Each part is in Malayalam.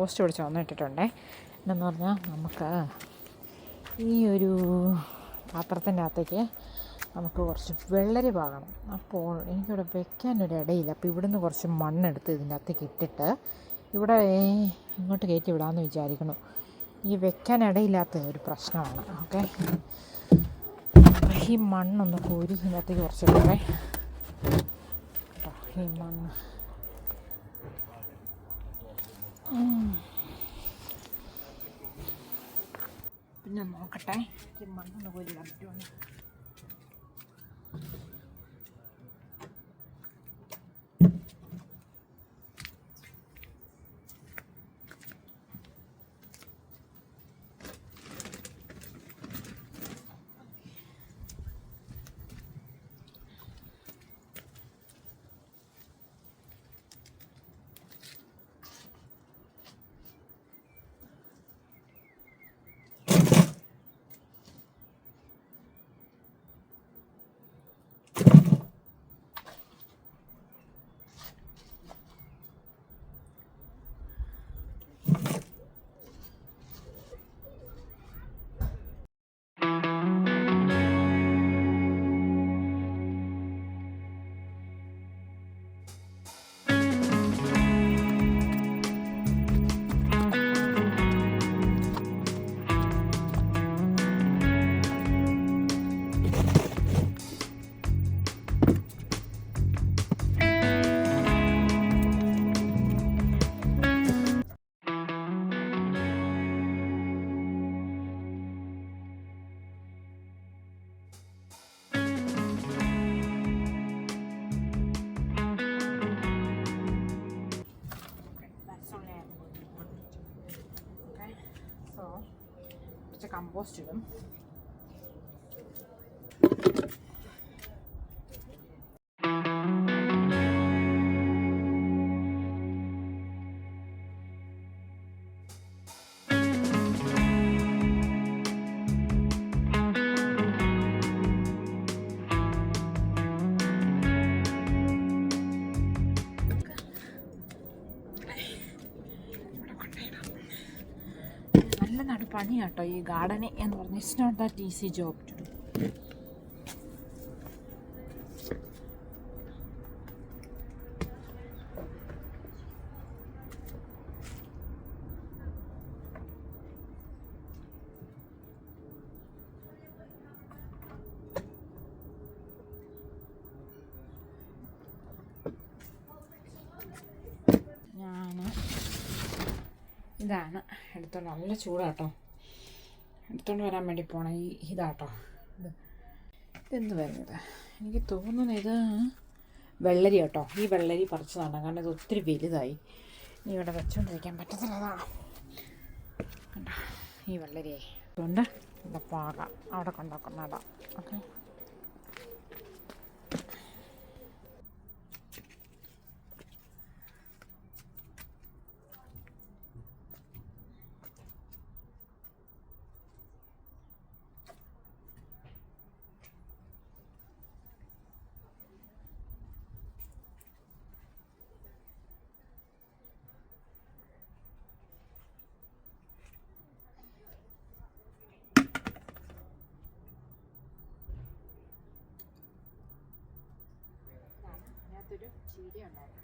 കമ്പോസ്റ്റ് ഇവിടെ ചുവന്നിട്ടിട്ടുണ്ടേ എന്നു പറഞ്ഞാൽ നമുക്ക് ഈ ഒരു പാത്രത്തിന്റെ അകത്തേക്ക് നമുക്ക് കുറച്ച് വെള്ളരി പാകണം. അപ്പോൾ എനിക്കിവിടെ വെക്കാനൊരു ഇടയില്ല. അപ്പോൾ ഇവിടുന്ന് കുറച്ച് മണ്ണെടുത്ത് ഇതിന്റെ അകത്തേക്ക് ഇട്ടിട്ട് ഇവിടെ ഇങ്ങോട്ട് കയറ്റി വിടാമെന്ന് വിചാരിക്കുന്നു. ഈ വെക്കാൻ ഇടയില്ലാത്ത ഒരു പ്രശ്നമാണ്. ഓക്കെ. ഈ മണ്ണൊന്ന് കോരി ഇതിനകത്തേക്ക് കുറച്ചിട്ടേ ഈ മണ്ണ്. പിന്നെ നോക്കട്ടെ. മണ്ണൊന്ന് കോരി ഇടാൻ പറ്റുമോ കുറച്ച് കമ്പോസ്റ്റ് ഇടും പണിയാട്ടോ ഈ ഗാർഡനിങ് എന്ന് പറഞ്ഞാൽ it's not that easy job to ഇതാണ്. എടുത്തോണ്ട് നല്ല ചൂടാട്ടോ. എടുത്തോണ്ട് വരാൻ വേണ്ടി പോണ ഈ ഇതാട്ടോ. ഇത്. ഇതെന്ത് വരുന്നത്? എനിക്ക് തോന്നുന്നത് ഇത് വെള്ളരി കേട്ടോ. ഈ വെള്ളരി പറിച്ചതാണ്. കാരണം ഇത് ഒത്തിരി വലുതായി. ഇനി ഇവിടെ വെച്ചുകൊണ്ടിരിക്കാൻ പറ്റത്തില്ല. അതാ. കണ്ടോ? ഈ വെള്ളരിയെ. കൊണ്ട് ഇവിടെ പാകാം. അവിടെ കൊണ്ടാക്കുന്നതാ ഓക്കെ. ചീര ഉണ്ടായിരുന്നു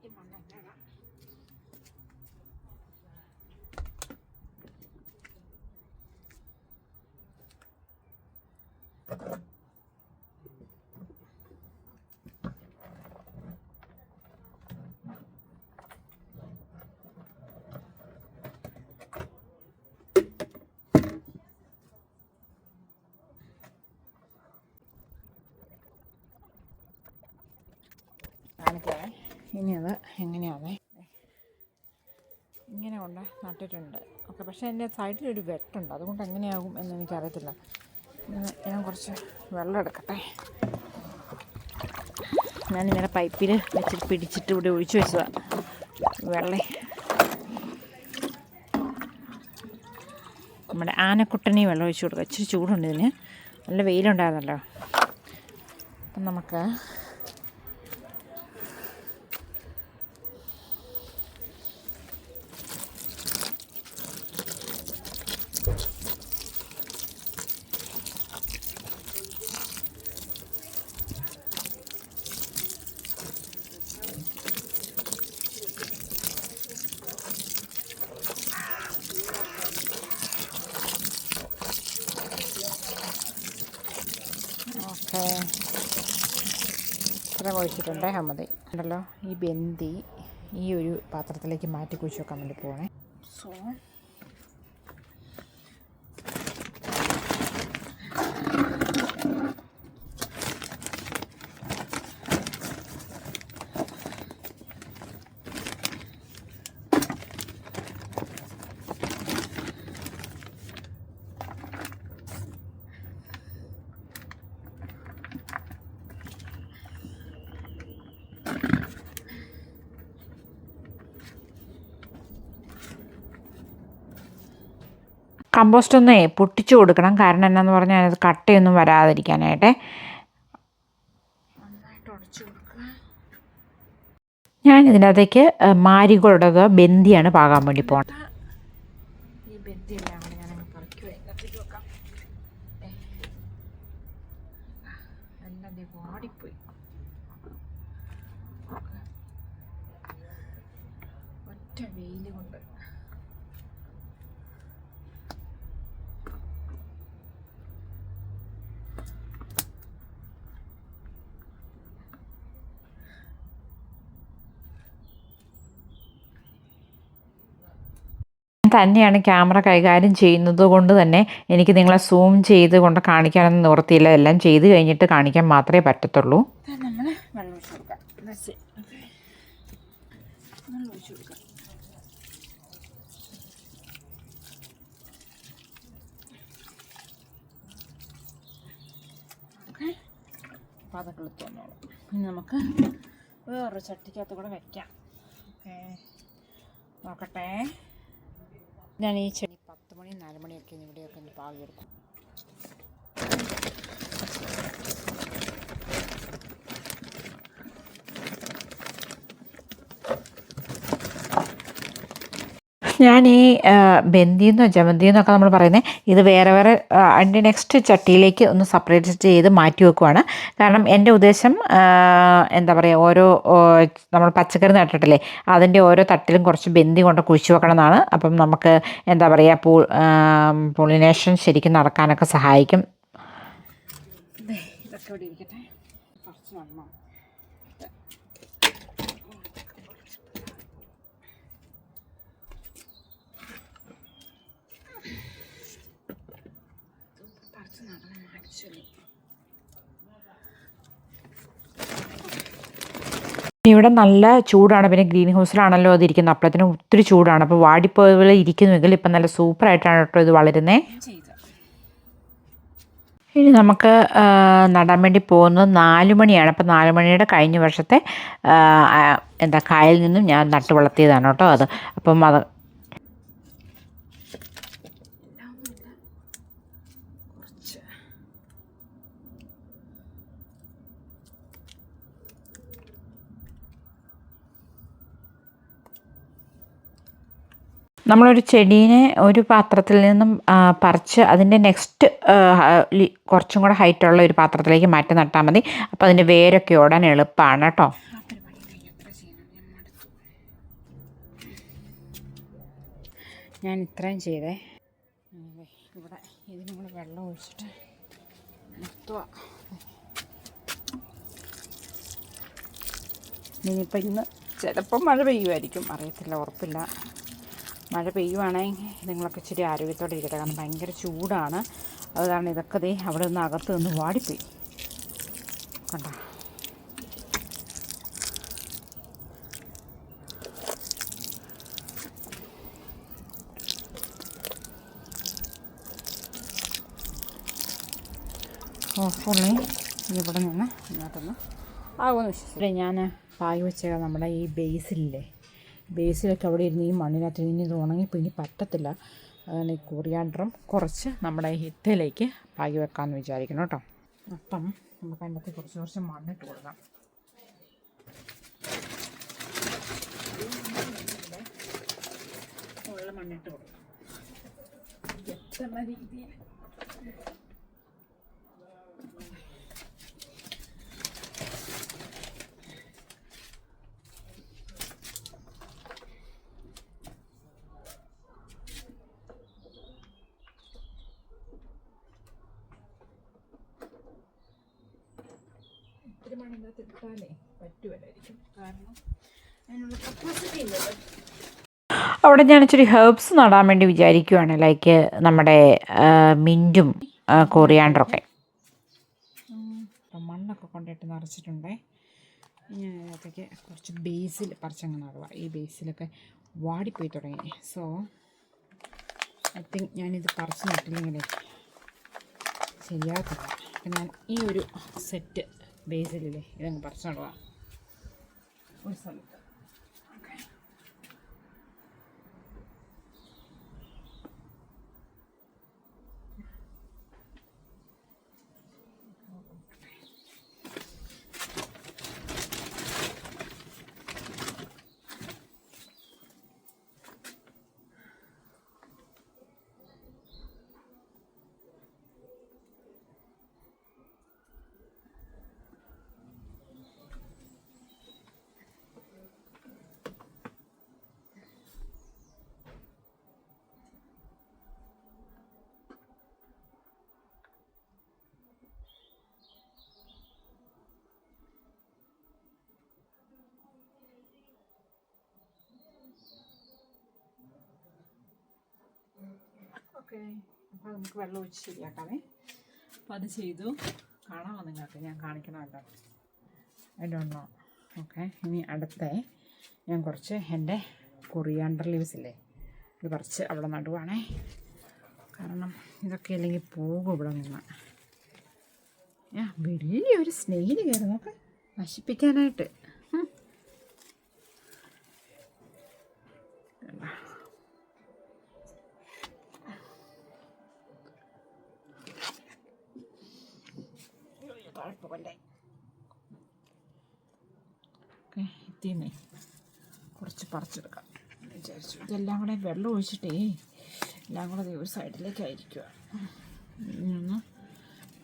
ഈ മണ്ണെല്ലാം കാണിക്കാവേ ഇനി അത് എങ്ങനെയാണ്? ഇങ്ങനെ കൊണ്ട് നട്ടിട്ടുണ്ട്. ഓക്കെ പക്ഷേ എന്റെ സൈഡിലൊരു വെട്ടുണ്ട്. അതുകൊണ്ട് എങ്ങനെയാകും എന്ന് എനിക്കറിയത്തില്ല. ഞാൻ കുറച്ച് വെള്ളം എടുക്കട്ടെ. ഞാൻ ഇങ്ങനെ പൈപ്പിൽ വെച്ചിട്ട് പിടിച്ചിട്ട് ഇവിടെ ഒഴിച്ചു വെച്ചതാണ് വെള്ളം. നമ്മുടെ ആനക്കുട്ടനെ വെള്ളം ഒഴിച്ചു കൊടുക്കുക ഇച്ചിരി ചൂടുണ്ട് ഇതിന്. നല്ല വെയിലുണ്ടായിരുന്നല്ലോ. അപ്പം നമുക്ക് ഇത്ര കുഴിച്ചിട്ടുണ്ട്. മതി. ഉണ്ടല്ലോ ഈ ബന്തി ഈ ഒരു പാത്രത്തിലേക്ക് മാറ്റി കുഴിച്ച് വെക്കാൻ വേണ്ടി പോകണേ സോ കമ്പോസ്റ്റ് ഒന്ന് പൊട്ടിച്ചു കൊടുക്കണം. കാരണം എന്നാന്ന് പറഞ്ഞാൽ അതിനകത്ത് കട്ടയൊന്നും വരാതിരിക്കാനായിട്ട്. ഞാൻ ഇതിനകത്തേക്ക് മാരികളുടേത് ബന്ദിയാണ് പാകാൻ വേണ്ടി പോകണം ഈ ബന്ദി എല്ലാം കൂടെ ഞാനങ്ങ് പറിക്കുവേ ഇതിനകത്തേക്ക് വെക്കാം ഏ. എല്ലാം ദേ വാടിപ്പോയി ഒറ്റ വെയിൽ കൊണ്ട് തന്നെയാണ് ക്യാമറ കൈകാര്യം ചെയ്യുന്നത് കൊണ്ട് തന്നെ എനിക്ക് നിങ്ങളെ സൂം ചെയ്ത് കൊണ്ട് കാണിക്കാനൊന്നും നിവർത്തിയില്ല എല്ലാം ചെയ്ത് കഴിഞ്ഞിട്ട് കാണിക്കാൻ മാത്രമേ പറ്റത്തുള്ളൂ. നമ്മൾ ഇനി നമുക്ക് വേറൊരു ചട്ടിക്കകത്ത് കൂടെ വെക്കാം. ഓക്കെ. നോക്കട്ടെ. ഞാൻ ഈ ചെടി പത്ത് മണി നാല് മണിയൊക്കെ ഇവിടെയൊക്കെ ഒന്ന് പാകി ഞാൻ ഈ ബന്ദിന്നോ ജമന്തിന്നൊക്കെ നമ്മൾ പറയുന്നത് ഇത് വേറെ വേറെ അതിന്റെ നെക്സ്റ്റ് ചട്ടിയിലേക്ക് ഒന്ന് സെപ്പറേറ്റ് ചെയ്ത് മാറ്റി വെക്കുവാണ്. കാരണം എന്റെ ഉദ്ദേശം എന്താ പറയുക ഓരോ നമ്മൾ പച്ചക്കറി നട്ടിട്ടില്ലേ അതിന്റെ ഓരോ തട്ടിലും കുറച്ച് ബന്തി കൊണ്ട് കുഴിച്ചു വെക്കണം എന്നാണ്. അപ്പം നമുക്ക് എന്താ പറയുക പൂ പൊളിനേഷൻ ശരിക്കും നടക്കാനൊക്കെ സഹായിക്കും ഇതൊക്കെ ഇവിടെ ഇരിക്കട്ടെ കുറച്ച് നന്നോ പറിച്ച് നടണം ആക്ച്വലി ഇവിടെ നല്ല ചൂടാണ്. പിന്നെ ഗ്രീൻ ഹൗസിലാണല്ലോ അത് ഇരിക്കുന്നത് അപ്പോഴത്തേനും ഒത്തിരി ചൂടാണ്. അപ്പോൾ വാടിപ്പോയി ഇരിക്കുന്നുവെങ്കിൽ ഇപ്പം നല്ല സൂപ്പറായിട്ടാണ് കേട്ടോ ഇത് വളരുന്നത് ഇനി നമുക്ക് നടാൻ വേണ്ടി പോകുന്നത് നാല് മണിയാണ്. അപ്പോൾ നാല് കഴിഞ്ഞ വർഷത്തെ എന്താ കായൽ നിന്നും ഞാൻ നട്ട് വളർത്തിയതാണ് കേട്ടോ അത്. അപ്പം അത് നമ്മളൊരു ചെടീനെ ഒരു പാത്രത്തിൽ നിന്നും പറിച്ച് അതിന്റെ നെക്സ്റ്റ് കുറച്ചും കൂടെ ഹൈറ്റുള്ള ഒരു പാത്രത്തിലേക്ക് മാറ്റി നട്ടാൽ മതി. അപ്പോൾ അതിന്റെ വേരൊക്കെ ഓടാൻ എളുപ്പമാണ് കേട്ടോ. ഞാൻ ഇത്രയും ചെയ്തേ. ഇവിടെ ഇതിനും കൂടെ വെള്ളം ഒഴിച്ചിട്ട് നിർത്തുക. ഇനിയിപ്പോൾ ഇന്ന് ചിലപ്പം മഴ പെയ്യുമായിരിക്കും. അറിയത്തില്ല ഉറപ്പില്ല. മഴ പെയ്യുവാണെങ്കിൽ നിങ്ങളൊക്കെ ഇച്ചിരി ആരോഗ്യത്തോടെ ഇരിക്കട്ടെ. കാരണം ഭയങ്കര ചൂടാണ്. അത് കാരണം ഇതൊക്കെ ദേ അവിടെ നിന്ന് അകത്ത് നിന്ന് വാടിപ്പോയി. കണ്ട? ഓ പുള്ളി ഇവിടെ നിന്ന് ഇങ്ങോട്ടൊന്ന്. ആകുമെന്ന് ഇവിടെ ഞാൻ പായ് വെച്ച നമ്മുടെ ഈ ബേസിലില്ലേ ബേസിലൊക്കെ അവിടെ ഇരുന്ന് ഈ മണ്ണിനകത്ത് ഇനി ഇത് ഇനി പറ്റത്തില്ല. അങ്ങനെ കുറിയാണ്ടറും കുറച്ച് നമ്മുടെ ഹിത്തയിലേക്ക് പാകി വെക്കാമെന്ന് വിചാരിക്കണം കേട്ടോ. അപ്പം നമുക്ക് അതിനകത്ത് കുറച്ച് കുറച്ച് മണ്ണിട്ട് കൊടുക്കാം. ഉള്ള മണ്ണിട്ട് കൊടുക്കാം. എത്ര രീതിയിൽ? കാരണം കപ്പാസിറ്റി അവിടെ ഞാൻ ഇച്ചിരി ഹെർബ്സ് നടാൻ വേണ്ടി വിചാരിക്കുവാണ് ലൈക്ക് നമ്മുടെ മിന്റും കൊറിയാണ്ടറൊക്കെ മണ്ണൊക്കെ കൊണ്ടിട്ട് നിറച്ചിട്ടുണ്ടേ. ഞാൻ അതിനകത്തേക്ക് കുറച്ച് ബേസിൽ പറിച്ചങ്ങ് നടുക. ഈ ബേസിലൊക്കെ വാടിപ്പോയി തുടങ്ങി. സോ ഐ തിങ്ക് ഞാനിത് പറിച്ച് നട്ടില്ലെങ്കിലേ ശരിയാകത്തില്ല. അപ്പം ഞാൻ ഈ ഒരു സെറ്റ് ബേസിലില്ലേ? ഇതങ്ങ് പറിച്ചു നടുക ഒരു സ്ഥലത്ത് ഓക്കെ ഓക്കെ നമുക്ക് വെള്ളം ഒഴിച്ച് ശരിയാക്കാമേ അപ്പോൾ അത് ചെയ്തു. കാണാമോ നിങ്ങൾക്ക്? ഞാൻ കാണിക്കണമല്ലോ. അതിലൊന്നോ ഓക്കെ ഇനി അടുത്ത ഞാൻ കുറച്ച് എന്റെ കൊറിയാണ്ടർ ലീവ്സ് ഇല്ലേ? ഇത് കുറച്ച് അവിടെ നടുവാണേ. കാരണം ഇതൊക്കെ അല്ലെങ്കിൽ പോകും ഇവിടെ നിന്ന്. വലിയൊരു സ്നേഹിന് കയറി നോക്ക് നശിപ്പിക്കാനായിട്ട്. കുഴപ്പമില്ലേ ഓക്കെ എത്തിയെന്നേ. കുറച്ച് പറിച്ചെടുക്കാം. വിചാരിച്ചു. ഇതെല്ലാം കൂടെ വെള്ളം ഒഴിച്ചിട്ടേ എല്ലാം കൂടെ ഒരു സൈഡിലേക്കായിരിക്കുക ഒന്ന്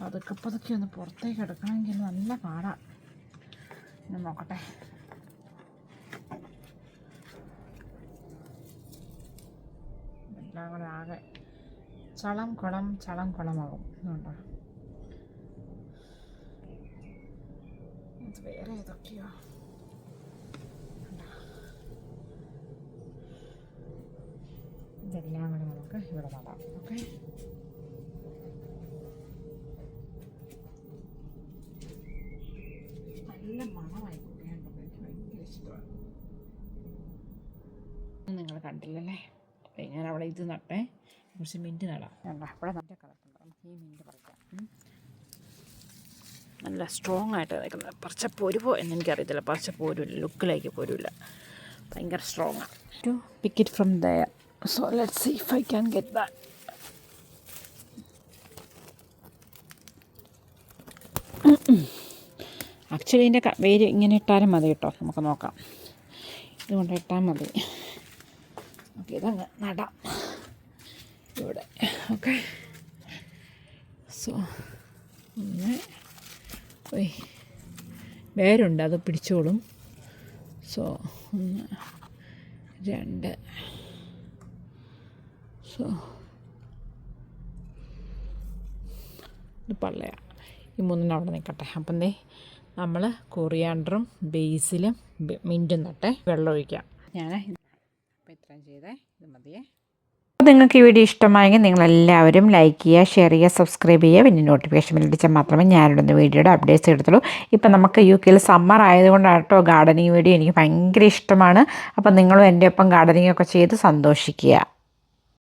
പതുക്കെ പതുക്കെ ഒന്ന് പുറത്തേക്ക് എടുക്കണമെങ്കിൽ നല്ല പാടാണ് ഞാൻ നോക്കട്ടെ. എല്ലാം കൂടെ ആകെ ചളം കുളം ചളം കുളമാകും അതുകൊണ്ടോ വേറെ ഏതൊക്കെയോ ഇതെല്ലാം നമുക്ക് ഇവിടെ നടാം ഓക്കെ? നല്ല മണമായി ഇഷ്ടമാണ്. നിങ്ങൾ കണ്ടില്ലല്ലേ? അപ്പം ഞാൻ അവിടെ ഇത് നട്ടേ കുറച്ച് മിന്റ് നടാം. അവിടെ നല്ല കിടപ്പുണ്ട് നമുക്ക് ഈ മിന്റ് പറിക്കാം. നല്ല സ്ട്രോങ് ആയിട്ട് നിൽക്കുന്നത്. പറിച്ച പോരുമോ എന്ന് എനിക്കറിയത്തില്ല. പറിച്ച പോരുമില്ല ലുക്കിലേക്ക് പോരുമില്ല ഭയങ്കര സ്ട്രോങ് ആണ് to pick it from there so let see if I can get that actually ഇതിന്റെ വേര് ഇങ്ങനെ ഇട്ടാലും മതി കേട്ടോ. നമുക്ക് നോക്കാം. ഇതുകൊണ്ട് ഇട്ടാൽ മതി. ഓക്കെ ഇതങ്ങ് നടാം. ഇവിടെ. ഓക്കെ സോ ഒന്ന് വേരുണ്ട് അത് പിടിച്ചോളും. സോ ഒന്ന് രണ്ട്. സോ ഇത് പള്ളയാണ് ഈ മൂന്നെണ്ണം അവിടെ നിൽക്കട്ടെ. അപ്പം ദേ നമ്മൾ കൊറിയാണ്ടറും ബേസിലും മിന്റും നട്ടെ വെള്ളം ഒഴിക്കാം ഞാൻ അപ്പോൾ ഇത്രയും ചെയ്തേ. ഇത് മതിയേ. നിങ്ങൾക്ക് ഈ വീഡിയോ ഇഷ്ടമായെങ്കിൽ നിങ്ങളെല്ലാവരും ലൈക്ക് ചെയ്യുക ഷെയർ ചെയ്യുക സബ്സ്ക്രൈബ് ചെയ്യുക. പിന്നെ നോട്ടിഫിക്കേഷൻ ബെല്ലടിച്ചാൽ മാത്രമേ ഞാനിടുന്ന വീഡിയോയുടെ അപ്ഡേറ്റ്സ് എടുത്തുള്ളൂ ഇപ്പം നമുക്ക് യു കെയിൽ സമ്മർ ആയതുകൊണ്ടാണ് കേട്ടോ ഗാർഡനിങ് വീഡിയോ എനിക്ക് ഭയങ്കര ഇഷ്ടമാണ്. അപ്പം നിങ്ങളും എന്റെ ഒപ്പം ഗാർഡനിങ് ഒക്കെ ചെയ്ത് സന്തോഷിക്കുക.